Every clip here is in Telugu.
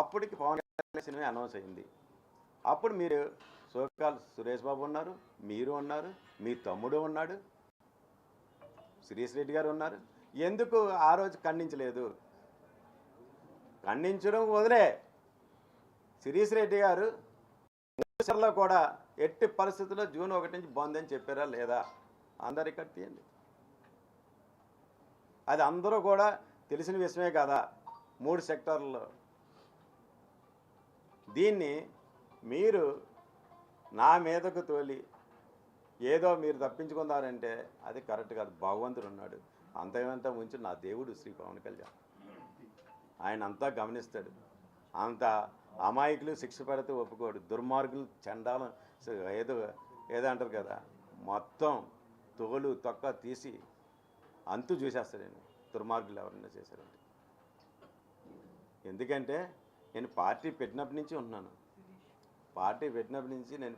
అప్పటికి పవన్ కళ్యాణ్ సినిమా అనౌన్స్ అయింది. అప్పుడు మీరు సోకాల్ సురేష్ బాబు ఉన్నారు మీరు ఉన్నారు మీ తమ్ముడు ఉన్నాడు శిరీష్ రెడ్డి గారు ఉన్నారు. ఎందుకు ఆ రోజు ఖండించలేదు? ఖండించడం వదిలే. శిరీష్ రెడ్డి గారు లో కూడా ఎట్టి పరిస్థితుల్లో జూన్ ఒకటి నుంచి బంద్ అని చెప్పారా లేదా? అందరు ఇక్కడ తీయండి. అది అందరూ కూడా తెలిసిన విషయమే కదా మూడు సెక్టార్లలో దీన్ని మీరు నా మీదకు తోలి ఏదో మీరు తప్పించుకున్నారంటే అది కరెక్ట్ కాదు. భగవంతుడు ఉన్నాడు. అంతకంతా ఉంచి నా దేవుడు శ్రీ పవన్ కళ్యాణ్. ఆయన అంతా గమనిస్తాడు. అంత అమాయకులు శిక్ష పెడితే ఒప్పుకోడు. దుర్మార్గులు చండాలం ఏదో ఏదో అంటారు కదా మొత్తం తోలు తొక్క తీసి అంతు చూసేస్తాడండి దుర్మార్గులు ఎవరైనా చేశారంటే. ఎందుకంటే నేను పార్టీ పెట్టినప్పటి నుంచి ఉన్నాను పార్టీ పెట్టినప్పటి నుంచి నేను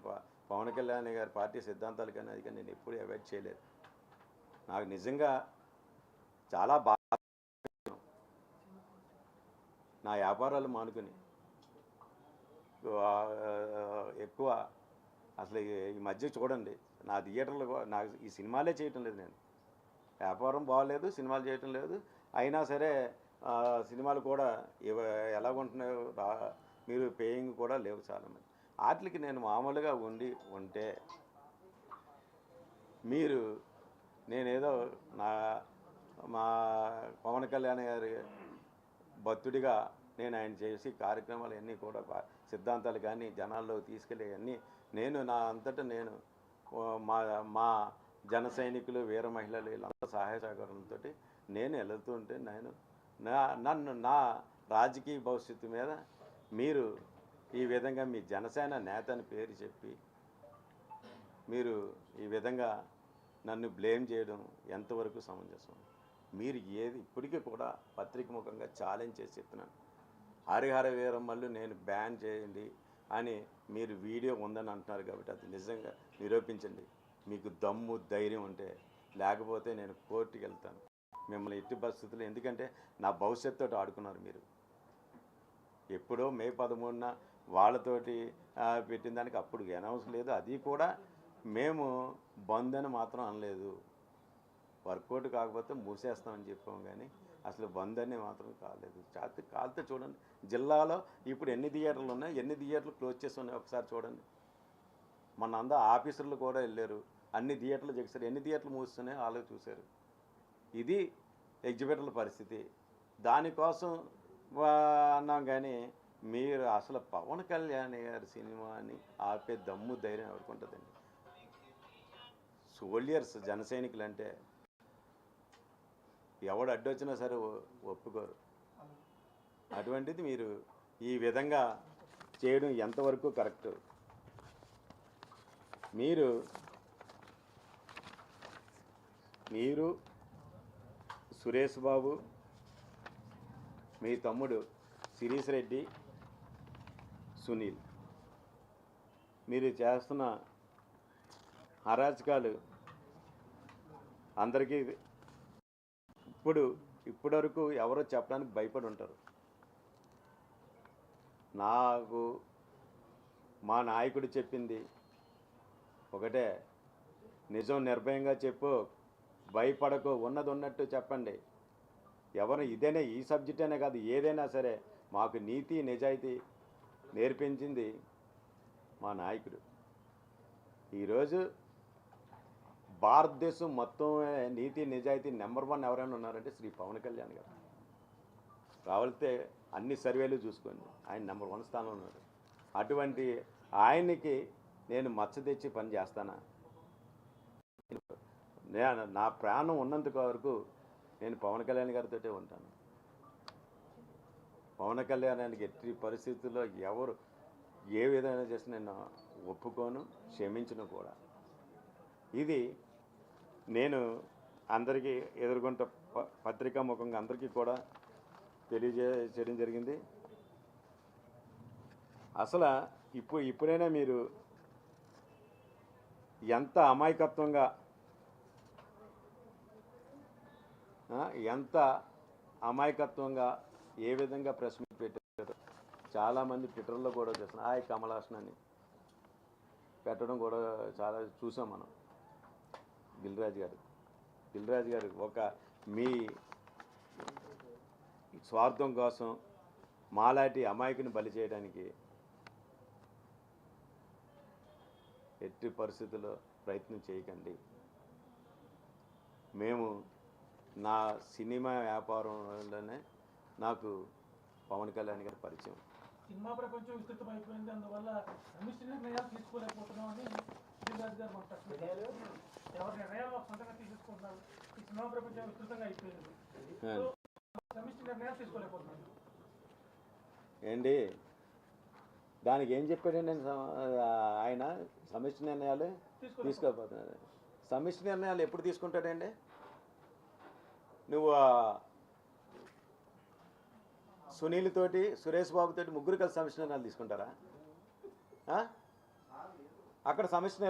పవన్ కళ్యాణ్ గారి పార్టీ సిద్ధాంతాలు కానీ అది కానీ నేను ఎప్పుడూ అవాయిడ్ చేయలేదు. నాకు నిజంగా చాలా బాగా నా వ్యాపారాలు మానుకుని ఎక్కువ అసలు ఈ- మధ్య చూడండి నా థియేటర్లు కూడా- నాకు ఈ సినిమాలే చేయటం లేదు నేను. వ్యాపారం బాగాలేదు సినిమాలు చేయటం లేదు. అయినా సరే సినిమాలు కూడా ఇవ ఎలాగుంటున్నాయో రా- మీరు పేయింగ్ కూడా లేవు చాలామంది. వాటికి నేను మామూలుగా ఉండి ఉంటే మీరు నేనేదో నా మా పవన్ కళ్యాణ్ గారి భక్తుడిగా నేను ఆయన చేసి కార్యక్రమాలు అన్నీ కూడా సిద్ధాంతాలు కానీ జనాల్లో తీసుకెళ్ళేవన్నీ నేను నా అంతటా నేను మా మా జన సైనికులు వీర మహిళలు వీళ్ళంతా సహాయ సహకారంతో నేను వెళుతుంటే నేను నా నన్ను నా రాజకీయ భవిష్యత్తు మీద మీరు ఈ విధంగా మీ జనసేన నేతని పేరు చెప్పి మీరు ఈ విధంగా నన్ను బ్లేమ్ చేయడం ఎంతవరకు సమంజసం? మీరు ఏది ఇప్పటికీ కూడా పత్రిక ముఖంగా ఛాలెంజ్ చేసి చెప్తున్నాను. హరిహర వీరమ్మల్ని నేను బ్యాన్ చేయండి అని మీరు వీడియో ఉందని అంటున్నారు కాబట్టి అది నిజంగా నిరూపించండి. మీకు దమ్ము ధైర్యం ఉంటే లేకపోతే నేను కోర్టుకి వెళ్తాను మిమ్మల్ని ఎట్టి పరిస్థితులు ఎందుకంటే నా భవిష్యత్తుతో ఆడుకున్నారు మీరు. ఎప్పుడో మే పదమూడున వాళ్ళతోటి పెట్టిన దానికి అప్పుడు అనౌన్స్ లేదు. అది కూడా మేము బంద్ అని మాత్రం అనలేదు. వర్కౌట్ కాకపోతే మూసేస్తామని చెప్పాం కానీ అసలు బంద్ అని మాత్రం కాలేదు. చాతి కాలితే చూడండి. జిల్లాలో ఇప్పుడు ఎన్ని థియేటర్లు ఉన్నాయి ఎన్ని థియేటర్లు క్లోజ్ చేసి ఉన్నాయి ఒకసారి చూడండి. మన అందరూ ఆఫీసర్లు కూడా వెళ్ళారు. అన్ని థియేటర్లు చేశారు ఎన్ని థియేటర్లు మూస్తున్నాయో వాళ్ళు చూశారు. ఇది ఎగ్జిబిటర్ల పరిస్థితి. దానికోసం అన్నాం కానీ మీరు అసలు పవన్ కళ్యాణ్ గారి సినిమాని ఆపే దమ్ము ధైర్యం ఎవరికి ఉంటుందండి? సోల్జర్స్ జనసైనికులు అంటే ఎవడు అడ్డొచ్చినా సరే ఒ- ఒప్పుకోరు. అటువంటిది మీరు ఈ విధంగా చేయడం ఎంతవరకు కరెక్ట్? మీరు మీరు సురేష్ బాబు మీ తమ్ముడు శిరీష్ రెడ్డి సునీల్. మీరు చేస్తున్న అరాచకాలు అందరికీ ఇప్పుడు ఇప్పటివరకు ఎవరో చెప్పడానికి భయపడి ఉంటారు. నాకు మా నాయకుడు చెప్పింది ఒకటే నిజం నిర్భయంగా చెప్పు భయపడకు ఉన్నది ఉన్నట్టు చెప్పండి. ఎవరు ఇదేనే ఈ సబ్జెక్ట్ అనే కాదు ఏదైనా సరే మాకు నీతి నిజాయితీ నేర్పించింది మా నాయకుడు. ఈరోజు భారతదేశం మొత్తం నీతి నిజాయితీ నెంబర్ వన్ ఎవరైనా ఉన్నారంటే శ్రీ పవన్ కళ్యాణ్ గారు. కావలితే అన్ని సర్వేలు చూసుకోండి. ఆయన నెంబర్ వన్ స్థానంలో ఉన్నాడు. అటువంటి ఆయనకి నేను మచ్చ తెచ్చి పని చేస్తానా? నేను నా ప్రాణం ఉన్నంత వరకు నేను పవన్ కళ్యాణ్ గారితోటే ఉంటాను. పవన్ కళ్యాణానికి ఎట్టి పరిస్థితుల్లో ఎవరు ఏ విధంగా చేసి నేను ఒప్పుకోను క్షమించను కూడా. ఇది నేను అందరికీ ఎదుర్కొంట ప- పత్రికా ముఖంగా అందరికీ కూడా తెలియజేయడం జరిగింది. అసలు ఇప్పుడు ఇప్పుడైనా మీరు ఎంత అమాయకత్వంగా ఆ, ఎంత అమాయకత్వంగా ఏ విధంగా ప్రెస్ మీట్ పెట్టారు చాలామంది ట్విట్టర్లో కూడా చూస్తున్నాం ఆయ్ కమలాసన్ అని పెట్టడం కూడా చాలా చూసాం మనం. దిల్రాజు గారు. దిల్రాజు గారు ఒక మీ స్వార్థం కోసం మాలాంటి అమాయకుని బలి చేయడానికి ఎట్టి పరిస్థితుల్లో ప్రయత్నం చేయకండి. మేము నా సినిమా వ్యాపారంలోనే నాకు పవన్ కళ్యాణ్ గారి పరిచయం. సినిమా ప్రపంచం విస్తృతం అయిపోయింది. అందువల్ల సమిష్టి నిర్ణయాలు తీసుకోలేకపోతున్నాం అని దిల్రాజు గారు మాట్లాడుతున్నారు ఎవరి? నిర్ణయాలు వాళ్ళు సొంతంగా తీసుకుంటున్నారు ఈ సినిమా ప్రపంచం విస్తృతంగా అయిపోయింది. సో సమిష్టి నిర్ణయాలు తీసుకోలేకపోతున్నారు ఏంటి? దానికి ఏం చెప్పాడండి ఆయన సమ- ఆయన? సమిష్టి నిర్ణయాలు తీసుకోకపోతున్నారు సమిష్టి నిర్ణయాలు ఎప్పుడు తీసుకుంటాడండి? నువ్వు సునీల్ తోటి సురేష్ బాబు తోటి ముగ్గురు కలిసి సమిష్టి తీసుకుంటారా? అక్కడ సమిష్టి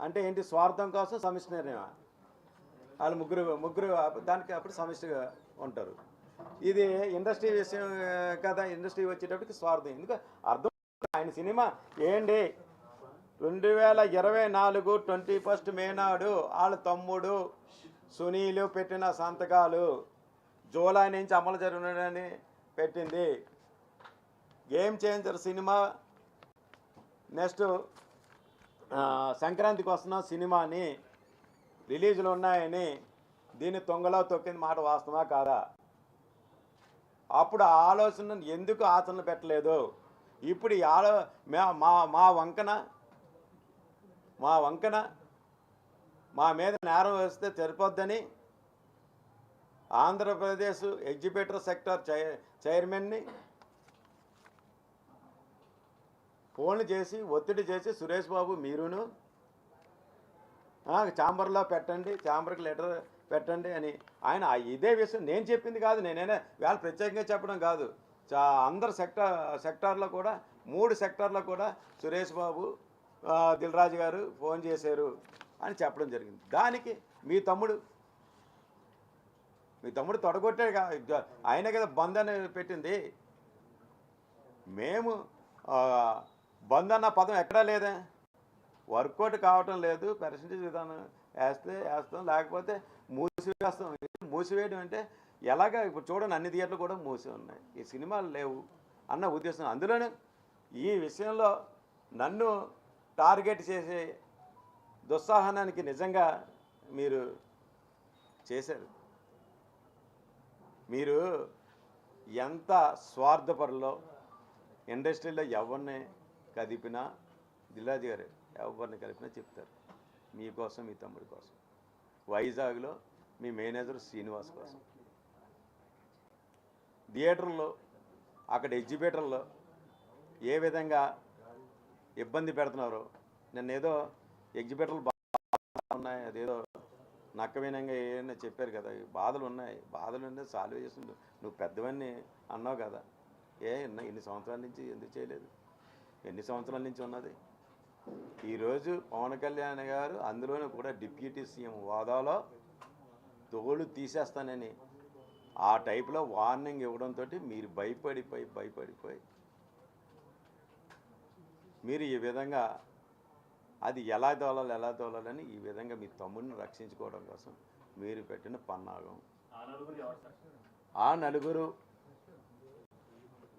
అంటే ఏంటి స్వార్థం కోసం సమిష్టి వాళ్ళు ముగ్గురు ముగ్గురు దానికి అప్పుడు సమిష్టిగా ఉంటారు. ఇది ఇండస్ట్రీ విషయం కదా ఇండస్ట్రీ వచ్చేటప్పటికి స్వార్థం. ఎందుకు? అర్థం ఆయన సినిమా ఏంటి? రెండు వేల ఇరవై నాలుగు ట్వంటీ ఫస్ట్ మే నాడు వాళ్ళ తమ్ముడు సునీలు పెట్టిన సంతకాలు జూలై నుంచి అమలు జరుగునని పెట్టింది. గేమ్ చేంజర్ సినిమా నెక్స్ట్ సంక్రాంతికి వస్తున్న సినిమాని రిలీజులు ఉన్నాయని దీన్ని తొంగలో తొక్కింది మాట వాస్తవా కాదా? అప్పుడు ఆలోచన ఎందుకు ఆచరణ పెట్టలేదు? ఇప్పుడు ఆలో మా- మా మా వంకన మా వంకన మా మీద నేరం వేస్తే సరిపోద్దని ఆంధ్రప్రదేశ్ ఎగ్జిబిటర్ సెక్టర్ చైర్మన్ని ఫోన్లు చేసి ఒత్తిడి చేసి సురేష్ బాబు మీరును ఛాంబర్లో పెట్టండి ఛాంబర్కి లెటర్ పెట్టండి అని ఆయన ఇదే విషయం నేను చెప్పింది కాదు నేనైనా వాళ్ళు ప్రత్యేకంగా చెప్పడం కాదు. చా అందరు సెక్టార్ సెక్టార్లో కూడా మూడు సెక్టార్లో కూడా సురేష్ బాబు దిల్రాజు గారు ఫోన్ చేశారు. అని చెప్పడం జరిగింది. దానికి మీ తమ్ముడు మీ తమ్ముడు తొడగొట్టే ఆయన కదా బంద్ అని పెట్టింది. మేము బంద్ అన్న పదం ఎక్కడా లేదా. వర్కౌట్ కావటం లేదు. పర్సంటేజ్ విధానం వేస్తే వేస్తాం. లేకపోతే మూసివేస్తాం. మూసివేయడం అంటే ఎలాగ? ఇప్పుడు చూడండి అన్ని థియేటర్లు కూడా మూసి ఉన్నాయి. ఈ సినిమాలు లేవు అన్న ఉద్దేశం. అందులోనే ఈ విషయంలో నన్ను టార్గెట్ చేసే దుస్సాహనానికి నిజంగా మీరు చేశారు మీరు ఎంత స్వార్థపరులో ఇండస్ట్రీలో ఎవరిని కదిపినా దిల్రాజు గారు ఎవరిని కలిపినా చెప్తారు. మీకోసం మీ తమ్ముడి కోసం. వైజాగ్లో మీ మేనేజర్ శ్రీనివాస్ కోసం. థియేటర్లో అక్కడ ఎగ్జిబిటర్లో ఏ విధంగా ఇబ్బంది పెడుతున్నారో నిన్నేదో ఎగ్జిబిటర్లు బాగా ఉన్నాయి అదేదో నక్కవినంగా ఏమైనా చెప్పారు కదా బాధలు ఉన్నాయి. బాధలు ఉన్నాయి సాల్వ్ చేసి నువ్వు- పెద్దవన్నీ అన్నావు కదా. ఏ ఎన్ని సంవత్సరాల నుంచి ఎందుకు చేయలేదు? ఎన్ని సంవత్సరాల నుంచి ఉన్నది? ఈరోజు పవన్ కళ్యాణ్ గారు అందులోనూ కూడా డిప్యూటీ సీఎం హోదాలో తోలు తీసేస్తానని ఆ టైప్లో వార్నింగ్ ఇవ్వడంతో మీరు భయపడిపోయి భయపడిపోయి మీరు ఈ విధంగా అది ఎలా తోలాలి ఎలా తోలాలని ఈ విధంగా మీ తమ్ముడిని రక్షించుకోవడం కోసం మీరు పెట్టిన పన్నాగం. ఆ నలుగురు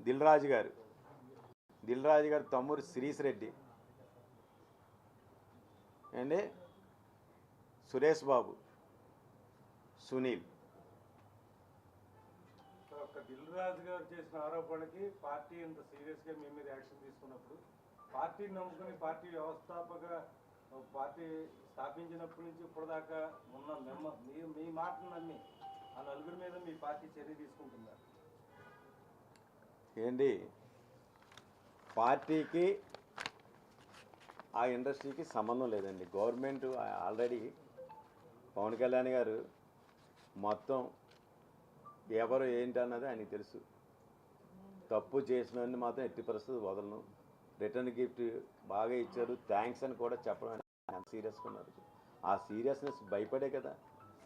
దిల్ రాజు గారు దిల్ రాజు గారు. తమ్ముడు శిరీష్ రెడ్డి అండి సురేష్ బాబు సునీల్. ఒక దిల్ రాజు గారు చేసిన ఆరోపణకి పార్టీ ఇంత సీరియస్గా మీ మీద యాక్షన్ తీసుకున్నప్పుడు పార్టీని నమ్ముకుని పార్టీ వ్యవస్థాపక పార్టీ స్థాపించినప్పటి నుంచి ఇప్పటిదాకా ఉన్న మెమ్మ మీ మీ మాటను నమ్మి ఆ నలుగురి మీద మీ పార్టీ చర్య తీసుకుంటున్నారు. ఏంటి? పార్టీకి ఆ ఇండస్ట్రీకి సంబంధం లేదండి. గవర్నమెంట్ ఆల్రెడీ పవన్ కళ్యాణ్ గారు మొత్తం ఎవరు ఏంటి అన్నది తెలుసు. తప్పు చేసిన మాత్రం ఎట్టి పరిస్థితి వదలను. రిటర్న్ గిఫ్ట్ బాగా ఇచ్చారు థ్యాంక్స్ అని కూడా చెప్పడం సీరియస్గా ఉన్నారు. ఆ సీరియస్నెస్ భయపడే కదా.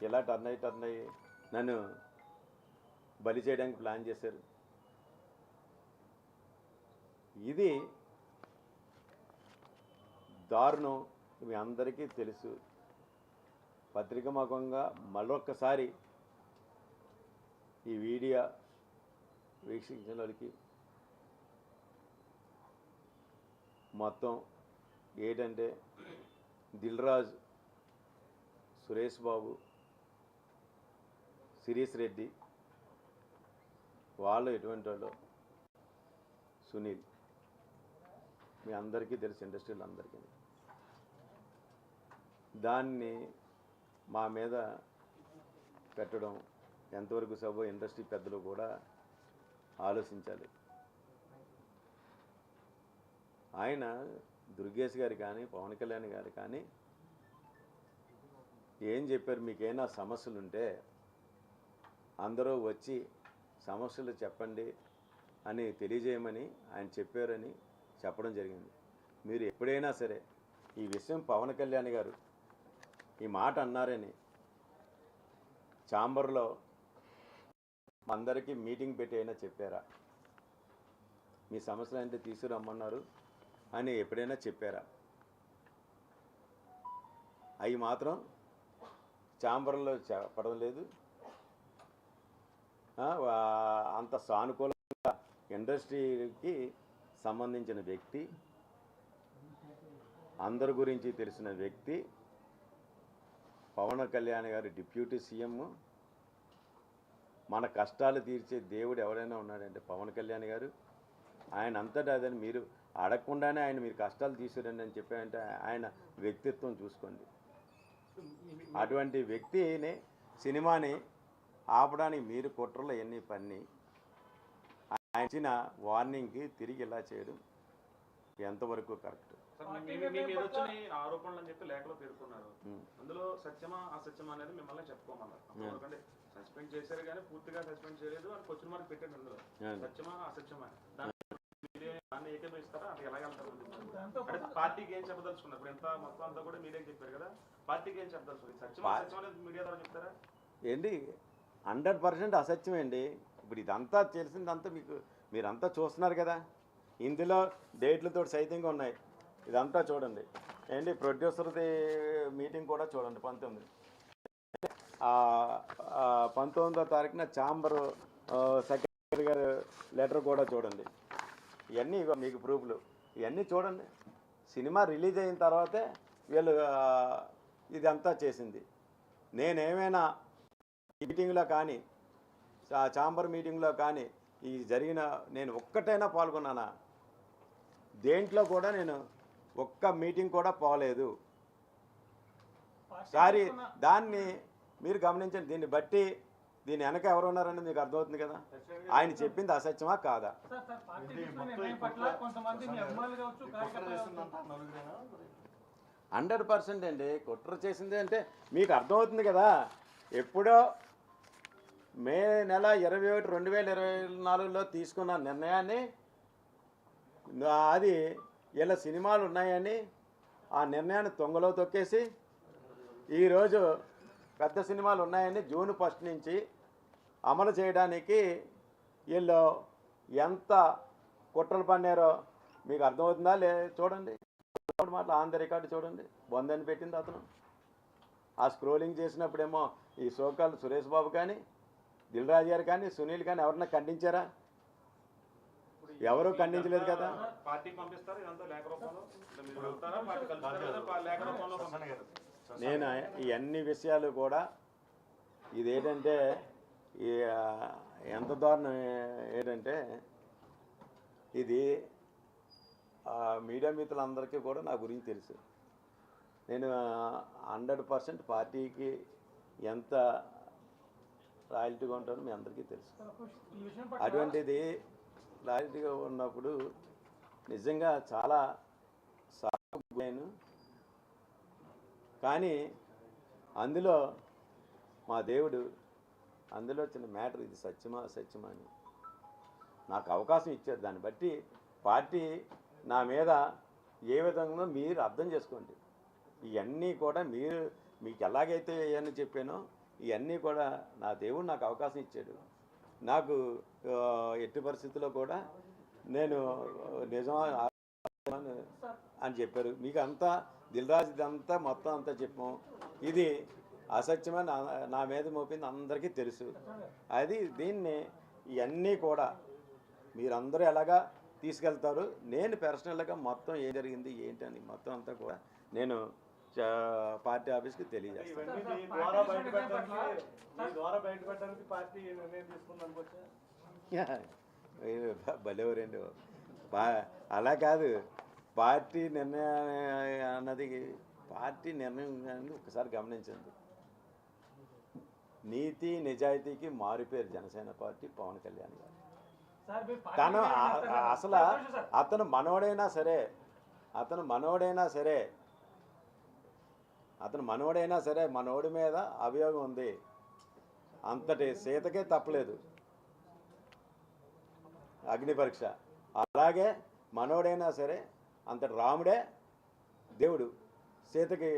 ఇలా టర్న్ అయ్యి టర్న్ అయ్యి నన్ను బలి చేయడానికి ప్లాన్ చేశారు. ఇది దారుణం. మీ అందరికీ తెలుసు. పత్రికముఖంగా మరొక్కసారి ఈ వీడియో వీక్షించిన వాళ్ళకి మొత్తం ఏంటంటే దిల్రాజ్ సురేష్ బాబు శిరీష్ రెడ్డి వాళ్ళు ఎటువంటి వాళ్ళు? సునీల్. మీ అందరికీ తెలుసు ఇండస్ట్రీలో అందరికీ దాన్ని మా మీద పెట్టడం ఎంతవరకు సభ ఇండస్ట్రీ పెద్దలు కూడా ఆలోచించాలి. ఆయన దుర్గేష్ గారు కానీ పవన్ కళ్యాణ్ గారు కానీ ఏం చెప్పారు? మీకేమైనా సమస్యలు ఉంటే అందరూ వచ్చి సమస్యలు చెప్పండి అని తెలియజేయమని ఆయన చెప్పారని చెప్పడం జరిగింది. మీరు ఎప్పుడైనా సరే ఈ విషయం పవన్ కళ్యాణ్ గారు ఈ మాట అన్నారని ఛాంబర్లో అందరికీ మీటింగ్ పెట్టి అయినా చెప్పారా? మీ సమస్యలు అంటే తీసుకురమ్మన్నారు. అని ఎప్పుడైనా చెప్పారా? అవి మాత్రం చాంబర్లో చెప్పడం లేదు. అంత సానుకూలంగా ఇండస్ట్రీకి సంబంధించిన వ్యక్తి అందరి గురించి తెలిసిన వ్యక్తి పవన్ కళ్యాణ్ గారు డిప్యూటీ సీఎం మన కష్టాలు తీర్చే దేవుడు ఎవరైనా ఉన్నాడంటే పవన్ కళ్యాణ్ గారు. ఆయన అంతటా అదని మీరు అడగకుండానే ఆయన మీరు కష్టాలు తీసుకురండి అని చెప్పారంటే ఆయన వ్యక్తిత్వం చూసుకోండి. అటువంటి వ్యక్తిని సినిమాని ఆపడానికి మీరు కుట్రలు ఎన్ని పన్ని ఆయన ఇచ్చిన వార్నింగ్కి తిరిగి ఇలా చేయడం ఎంతవరకు కరెక్ట్? ఆరోపణలు అని చెప్పి లేఖలో పేర్కొన్నారు. అందులో సత్యమా అసత్యమా అనేది మిమ్మల్ని చెప్పుకోమన్నారు. సస్పెండ్ చేశారు కానీ పూర్తిగా సస్పెండ్ చేయలేదు అని క్వశ్చన్ మార్క్ పెట్టాడు అందులో. సత్యమా అసత్యమా దాన్ని మీరే దాన్ని ఏకీభవిస్తారా అంటే ఎలా వెళ్తారు దాంతో అంటే పార్టీకి ఏం చెప్పదలుచుకున్నారు? ఇప్పుడు ఎంత మొత్తం అంతా కూడా మీడియాకి చెప్పారు కదా. పార్టీకి ఏం చెప్పదలుచుకున్నారు? సత్యమా? పా- అసత్యమా అనేది మీడియా ద్వారా చెప్తారా? ఏంటి హండ్రెడ్ పర్సెంట్ అసత్యమేండి ఇప్పుడు ఇదంతా తెలిసిందంతా మీకు మీరంతా చూస్తున్నారు కదా. ఇందులో డేట్లతో సైతంగా ఉన్నాయి. ఇదంతా చూడండి. ఏంటి? ప్రొడ్యూసర్ది మీటింగ్ కూడా చూడండి. పంతొమ్మిది. పంతొమ్మిదో తారీఖున ఛాంబర్ సెక్రటరీ గారు లెటర్ కూడా చూడండి. ఇవన్నీ ఇగో మీకు ప్రూఫ్లు. ఇవన్నీ చూడండి. సినిమా రిలీజ్ అయిన తర్వాతే వీళ్ళు ఇదంతా చేసింది. నేనేమైనా మీటింగ్లో కానీ చాంబర్ మీటింగ్లో కానీ ఈ జరిగిన నేను ఒక్కటైనా పాల్గొన్నానా? దేంట్లో కూడా నేను ఒక్క మీటింగ్ కూడా పోలేదు. సారీ దాన్ని మీరు గమనించండి. దీన్ని బట్టి దీని వెనక ఎవరు ఉన్నారని మీకు అర్థమవుతుంది కదా? ఆయన చెప్పింది అసత్యమా కాదా? హండ్రెడ్ పర్సెంట్ అండి. కుట్ర చేసింది అంటే మీకు అర్థమవుతుంది కదా? ఎప్పుడో మే నెల ఇరవై ఒకటి రెండు వేల ఇరవై నాలుగులో తీసుకున్న నిర్ణయాన్ని అది ఇలా సినిమాలు ఉన్నాయని ఆ నిర్ణయాన్ని తొంగలో తొక్కేసి ఈరోజు పెద్ద సినిమాలు ఉన్నాయని జూన్ ఫస్ట్ నుంచి అమలు చేయడానికి వీళ్ళు ఎంత కుట్రలు పన్నారో మీకు అర్థమవుతుందా లే చూడండి. మాటలు ఆన్ ద రికార్డు చూడండి. బొందని పెట్టింది అతను. ఆ స్క్రోలింగ్ చేసినప్పుడేమో ఈ సోకాలు సురేష్ బాబు కానీ దిల్రాజు గారు కానీ సునీల్ కానీ ఎవరన్నా ఖండించారా? ఎవరూ ఖండించలేదు కదా. పార్టీ పంపిస్తారు? నేను ఈ అన్ని విషయాలు కూడా ఇదేంటంటే ఈ ఎంత దారుణం ఏంటంటే ఇది మీడియా మిత్రులందరికీ కూడా నా గురించి తెలుసు. నేను హండ్రెడ్ పర్సెంట్ పార్టీకి ఎంత రాయల్టీగా ఉంటానో మీ అందరికీ తెలుసు. అటువంటిది రాయల్టీగా ఉన్నప్పుడు నిజంగా చాలా సాగు కానీ అందులో మా దేవుడు అందులో చిన్న మ్యాటర్ ఇది సత్యమా సత్యమా అని. నాకు అవకాశం ఇచ్చారు. దాన్ని బట్టి పార్టీ నా మీద ఏ విధంగా మీరు అర్థం చేసుకోండి. ఇవన్నీ కూడా మీరు మీకు ఎలాగైతే అని చెప్పానో ఇవన్నీ కూడా నా దేవుడు నాకు అవకాశం ఇచ్చాడు. నాకు ఎట్టి పరిస్థితుల్లో కూడా నేను నిజమా అని చెప్పారు. మీకు అంతా దిల్రాజ్ ఇదంతా మొత్తం అంతా చెప్పాం. ఇది అసత్యమని నా- మీద మోపింది అందరికీ తెలుసు. అది దీన్ని ఇవన్నీ కూడా మీరందరూ ఎలాగా తీసుకెళ్తారు? నేను పర్సనల్గా మొత్తం ఏం జరిగింది ఏంటని మొత్తం అంతా కూడా నేను పార్టీ ఆఫీస్కి తెలియజేస్తాను. భలేవరండి. అలా కాదు. పార్టీ నిర్ణయం అన్నది పార్టీ నిర్ణయం అనేది ఒకసారి గమనించండి నీతి నిజాయితీకి మారిపోయారు జనసేన పార్టీ పవన్ కళ్యాణ్ గారు తను. అసలు. అతను మనవడైనా సరే అతను మనవడైనా సరే అతను మనవడైనా సరే మనవడి మీద అభియోగం ఉంది అంతటి సీతకే తప్పలేదు అగ్ని పరీక్ష అలాగే మనవడైనా సరే అంతటి రాముడే దేవుడు. సీతకి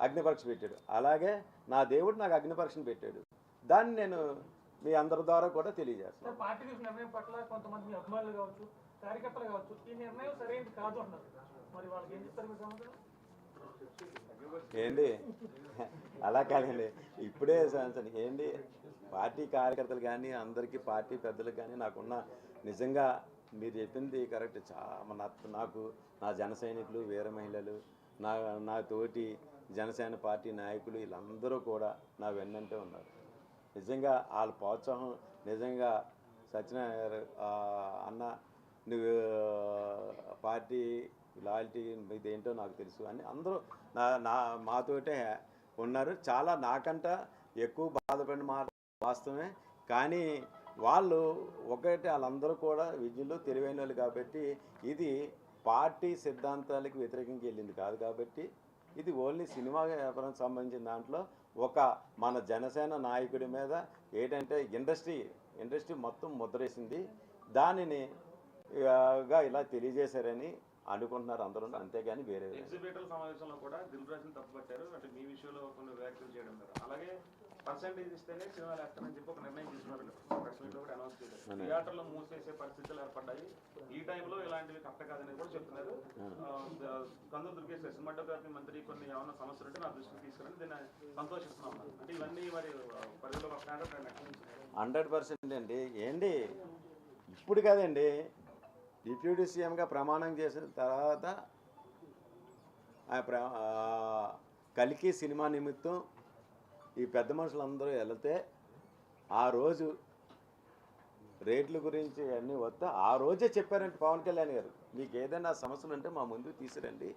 అగ్ని పరీక్ష పెట్టాడు. అలాగే నా దేవుడు నాకు అగ్ని పరీక్షను పెట్టాడు. దాన్ని నేను మీ అందరి ద్వారా కూడా తెలియజేస్తాను సార్ పార్టీ తీసుకున్న నిర్ణయం పట్ల కొంతమంది మీ అభిమానులు కావచ్చు కార్యకర్తలు కావచ్చు ఈ నిర్ణయం సరైనది కాదు అన్నారు మరి వాళ్ళకి ఏం చెప్తారు మీరు సమాధానం ఏంటి అలా కాదండి. ఇప్పుడే ఏంటి పార్టీ కార్యకర్తలు కానీ అందరికీ పార్టీ పెద్దలకు కానీ నాకున్న నిజంగా మీరు చెప్పింది కరెక్ట్ చా నా- నాకు నా జన సైనికులు వీర మహిళలు నా నా తోటి జనసేన పార్టీ నాయకులు వీళ్ళందరూ కూడా నా వెన్నంటే ఉన్నారు. నిజంగా వాళ్ళ ప్రోత్సాహం నిజంగా సత్యనారాయణ అన్న నువ్వు పార్టీ లాయల్టీ ఇదేంటో నాకు తెలుసు అని అందరూ నా నా మాతోటే ఉన్నారు. చాలా నాకంట ఎక్కువ బాధపడిన మాట వాస్తవమే. కానీ వాళ్ళు ఒకటి వాళ్ళందరూ కూడా విద్యులు తెలివైన వాళ్ళు కాబట్టి ఇది పార్టీ సిద్ధాంతాలకు వ్యతిరేకంగా వెళ్ళింది కాదు కాబట్టి ఇది ఓన్లీ సినిమా వ్యాపారం సంబంధించిన దాంట్లో ఒక మన జనసేన నాయకుడి మీద ఏంటంటే ఇండస్ట్రీ ఇండస్ట్రీ మొత్తం ముద్రేసింది. దానిని గా ఇలా తెలియజేశారని అనుకుంటున్నారు అందరూ అంతేగాని వేరే వేరే. ఎగ్జిబిటర్ల సమావేశంలో కూడా దిల్ రాజుని తప్పుపట్టారు. అంటే మీ విషయంలో కొన్ని వ్యాఖ్యలు చేయడం అలాగే పర్సెంటేజ్ ఇస్తేనే సినిమాలు వేస్తానని చెప్పి ఒక నిర్ణయం తీసుకున్నారు ప్రెస్ మీట్లో కూడా అనౌన్స్ చేశారు. థియేటర్లో మూసేసే పరిస్థితులు ఏర్పడ్డాయి. ఈ టైంలో ఇలాంటివి కరెక్ట్ కాదని కూడా చెప్తున్నారు. ఆ, ద- కందులు దుర్గేష్ గారు, సినిమాటోగ్రఫీ మంత్రి కొన్ని ఏమైనా సమస్యలు ఉంటే నా దృష్టికి తీసుకురండి. దీన్ని సంతోషిస్తున్నాం. అంటే ఇవన్నీ మరి పరిధిలో? హండ్రెడ్ పర్సెంట్ అండి. ఏంటి? ఇప్పుడు కదండి. డిప్యూటీ సీఎంగా ప్రమాణం చేసిన తర్వాత ఆ ప్ర కలికి సినిమా నిమిత్తం ఈ పెద్ద మనుషులందరూ వెళితే ఆ రోజు రేట్ల గురించి అన్నీ వస్తే ఆ రోజే చెప్పారంటే పవన్ కళ్యాణ్ గారు మీకు ఏదైనా సమస్యలు ఉంటే మా ముందుకు తీసుకురండి.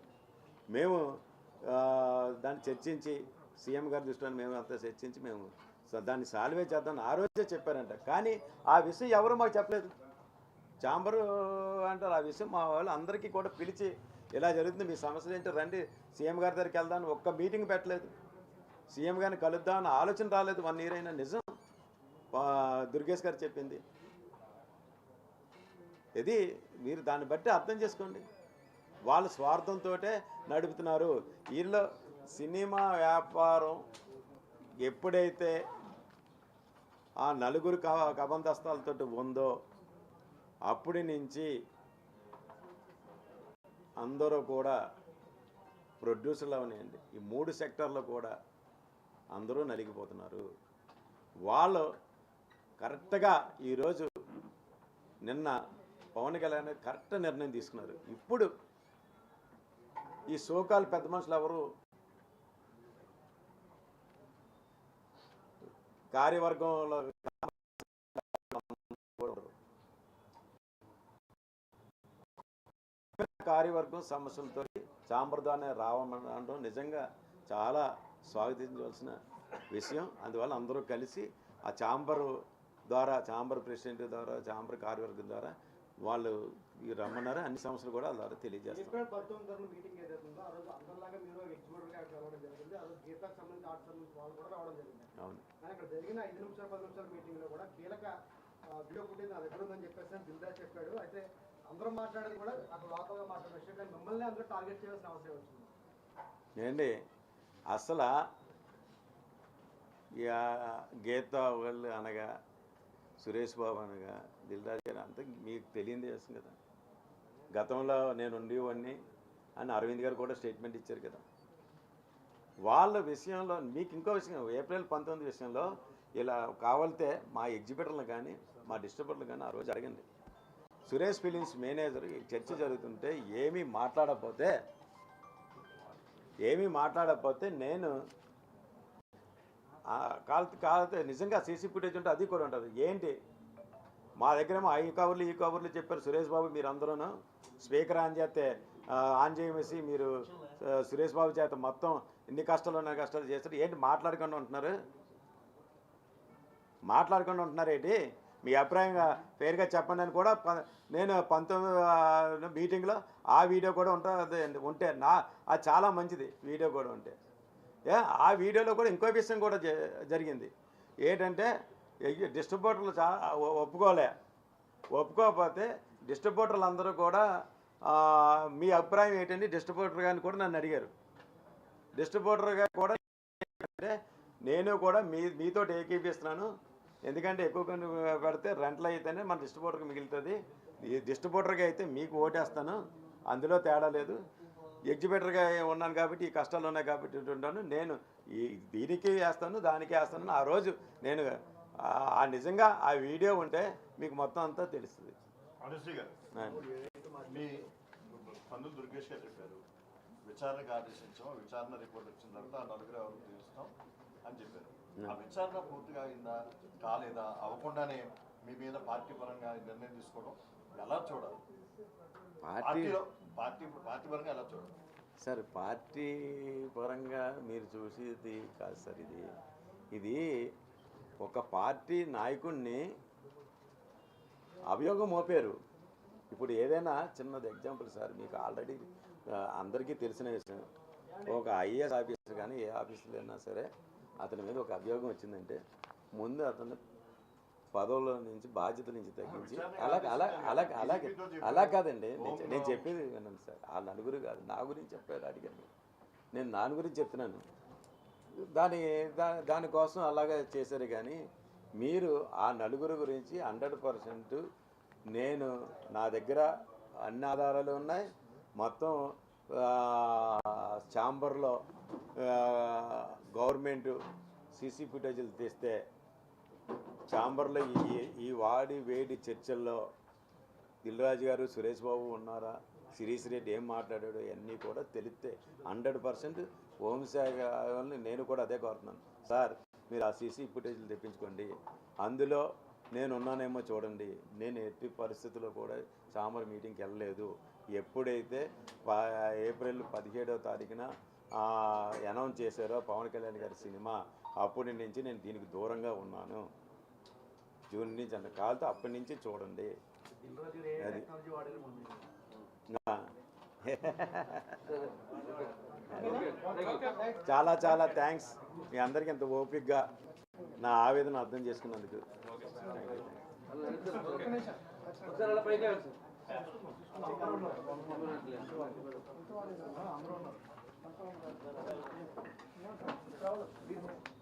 మేము దాన్ని చర్చించి సీఎం గారి దృష్టిలో మేము అంతా చర్చించి మేము దాన్ని సాల్వే చేద్దాం ఆ రోజే చెప్పారంట. కానీ ఆ విషయం ఎవరు మాకు చెప్పలేదు. చాంబరు అంటారు. ఆ విషయం మా వాళ్ళు అందరికీ కూడా పిలిచి ఇలా జరుగుతుంది మీ సమస్యలు ఏంటో? రండి సీఎం గారి దగ్గరికి వెళ్దాం ఒక్క మీటింగ్ పెట్టలేదు. సీఎం గారిని కలుద్దామని ఆలోచన రాలేదు. వన్ ఇయర్ అయినా నిజం. దుర్గేష్ గారు చెప్పింది. ఇది మీరు దాన్ని బట్టి అర్థం చేసుకోండి. వాళ్ళు స్వార్థంతో నడుపుతున్నారు. వీళ్ళు సినిమా వ్యాపారం ఎప్పుడైతే ఆ నలుగురు క కబందస్తాలతో ఉందో అప్పటి నుంచి అందరూ కూడా ప్రొడ్యూసర్లు అవనండి ఈ మూడు సెక్టర్లో కూడా అందరూ నలిగిపోతున్నారు. వాళ్ళు కరెక్ట్గా ఈరోజు నిన్న పవన్ కళ్యాణ్ కరెక్ట్ నిర్ణయం తీసుకున్నారు. ఇప్పుడు ఈ సోకాలు పెద్ద మనుషులు ఎవరు? కార్యవర్గంలో కార్యవర్గం సమస్యలతో చాంబర్దానే రావడం నిజంగా చాలా స్వాగతించవలసిన విషయం. అందువల్ల అందరూ కలిసి ఆ చాంబర్ ద్వారా చాంబర్ ప్రెసిడెంట్ ద్వారా చాంబర్ కార్యవర్గం ద్వారా వాళ్ళు ఈ రమ్మన్నారు. అన్ని సమస్యలు కూడా ద్వారా తెలియజేస్తారు అవును. అందరూ మాట్లాడేది కూడా నాకు లోకల్గా మాట్లాడే విషయం కానీ మిమ్మల్ని అందరూ టార్గెట్ చేయాల్సిన అవసరం వచ్చింది? ఏంటి? అసలు గీతా వాళ్ళు అనగా సురేష్ బాబు అనగా దిల్ గారు అంతా మీకు తెలియంది చేస్తుంది కదా. గతంలో నేను ఉండేవాడిని అని అరవింద్ గారు కూడా స్టేట్మెంట్ ఇచ్చారు కదా. వాళ్ళ విషయంలో మీకు ఇంకో విషయం ఏప్రిల్ పంతొమ్మిది విషయంలో ఇలా కావాలితే మా ఎగ్జిబిటర్లు కానీ మా డిస్ట్రిబ్యూటర్లు కానీ ఆ రోజు అడగండి. సురేష్ ఫిలిమ్స్ మేనేజర్ చర్చ జరుగుతుంటే ఏమీ మాట్లాడకపోతే ఏమీ మాట్లాడకపోతే నేను కాలితే కాలితే నిజంగా సీసీ ఫుటేజ్ ఉంటే అది కూడా ఉంటుంది. ఏంటి? మా దగ్గరేమో ఐ కవర్లు ఈ కవర్లు చెప్పారు సురేష్ బాబు మీరు స్పీకర్ ఆన్ చేస్తే ఆన్ చేయమేసి మీరు సురేష్ బాబు చేత మొత్తం ఎన్ని కష్టాలు ఉన్నాయి కష్టాలు చేస్తారు ఏంటి మాట్లాడకుండా ఉంటున్నారు? మాట్లాడకుండా ఉంటున్నారు ఏంటి? మీ అభిప్రాయంగా పేరుగా చెప్పండి అని కూడా ప- నేను పంతొమ్మిది మీటింగ్లో ఆ వీడియో కూడా ఉంటుంది ఉంటే నా అది చాలా మంచిది వీడియో కూడా ఉంటే. ఏ ఆ వీడియోలో కూడా ఇంకో విషయం కూడా జ- జరిగింది. ఏంటంటే డిస్ట్రిబ్యూటర్లు చా ఒప్పుకోలే. ఒప్పుకోకపోతే డిస్ట్రిబ్యూటర్లు అందరూ కూడా మీ అభిప్రాయం ఏంటండి? డిస్ట్రిబ్యూటర్ గారిని కూడా నన్ను అడిగారు. డిస్ట్రిబ్యూటర్ గారు కూడా అంటే నేను కూడా మీ మీతో ఏకీపిస్తున్నాను. ఎందుకంటే ఎక్కువ పెడితే రెంట్లు అయితేనే మన డిస్ట్రిబ్యూటర్కి మిగులుతుంది. ఈ డిస్ట్రిబ్యూటర్గా అయితే మీకు ఓటేస్తాను. అందులో తేడా లేదు. ఎగ్జిబిటర్గా ఉన్నాను కాబట్టి ఈ కష్టాలు ఉన్నాయి కాబట్టి ఉంటాను నేను ఈ దీనికి వేస్తాను దానికి వేస్తాను. ఆ రోజు నేను ఆ- నిజంగా ఆ వీడియో ఉంటే మీకు మొత్తం అంతా తెలుస్తుంది. గారు ఆ. మీ పన్నులు దుర్గేష్ గారు చెప్పారు. విచారణకు ఆదేశించాం. విచారణ రిపోర్ట్ వచ్చిన తర్వాత నలుగురు ఎవరు అని చెప్పారు. ఆ విచారణ పూర్తిగా అయిందా కాలేదా అవ్వకుండానే మీ మీద పార్టీ పరంగా నిర్ణయం తీసుకోవడం ఎలా చూడాలి? పార్టీ పార్టీలో పార్టీ పార్టీ పరంగా ఎలా చూడాలి? సార్ పార్టీ పరంగా మీరు చూసేది కాదు సార్ ఇది. ఇది ఒక పార్టీ నాయకుడిని అభియోగం మోపారు. ఇప్పుడు ఏదైనా చిన్నది ఎగ్జాంపుల్ సార్ మీకు ఆల్రెడీ అందరికీ తెలిసిన విషయం. ఒక ఐఏఎస్ ఆఫీసర్ కానీ ఏ ఆఫీసర్ అయినా సరే అతని మీద ఒక అభియోగం వచ్చిందంటే ముందు అతను పదవుల నుంచి బాధ్యత నుంచి తగ్గించి అలా అలా అలా అలాగే అలా కాదండి. నేను చెప్పేది వినండి సార్. ఆ నలుగురు కాదు. నా గురించి చెప్పారు అడిగాను నేను నాన్న గురించి చెప్తున్నాను. దాని దా దానికోసం అలాగే చేశారు కానీ మీరు ఆ నలుగురు గురించి హండ్రెడ్ పర్సెంట్ నేను నా దగ్గర అన్ని ఆధారాలు ఉన్నాయి. మొత్తం ఛాంబర్లో గవర్నమెంట్ సీసీ ఫుటేజీలు తీస్తే ఛాంబర్లో ఈ ఈ వాడి వేడి చర్చల్లో దిల్రాజు గారు సురేష్ బాబు ఉన్నారా? శిరీష్ రెడ్డి ఏం మాట్లాడాడు ఇవన్నీ కూడా తెలిస్తే హండ్రెడ్ పర్సెంట్ హోంశాఖ నేను కూడా అదే కోరుతున్నాను. సార్ మీరు ఆ సీసీ ఫుటేజ్లు తెప్పించుకోండి. అందులో నేను ఉన్నానేమో చూడండి. నేను ఎట్టి పరిస్థితుల్లో కూడా చాంబర్ మీటింగ్కి వెళ్ళలేదు. ఎప్పుడైతే ఏప్రిల్ పదిహేడవ తారీఖున అనౌన్స్ చేశారో పవన్ కళ్యాణ్ గారి సినిమా అప్పటి నుంచి నేను దీనికి దూరంగా ఉన్నాను. జూన్ నుంచి అంటే కాలుతో అప్పటి నుంచి చూడండి. అది. చాలా చాలా థ్యాంక్స్ మీ అందరికీ ఇంత ఓపిక్గా నా ఆవేదన అర్థం చేసుకున్నందుకు. అలా పైకి సార్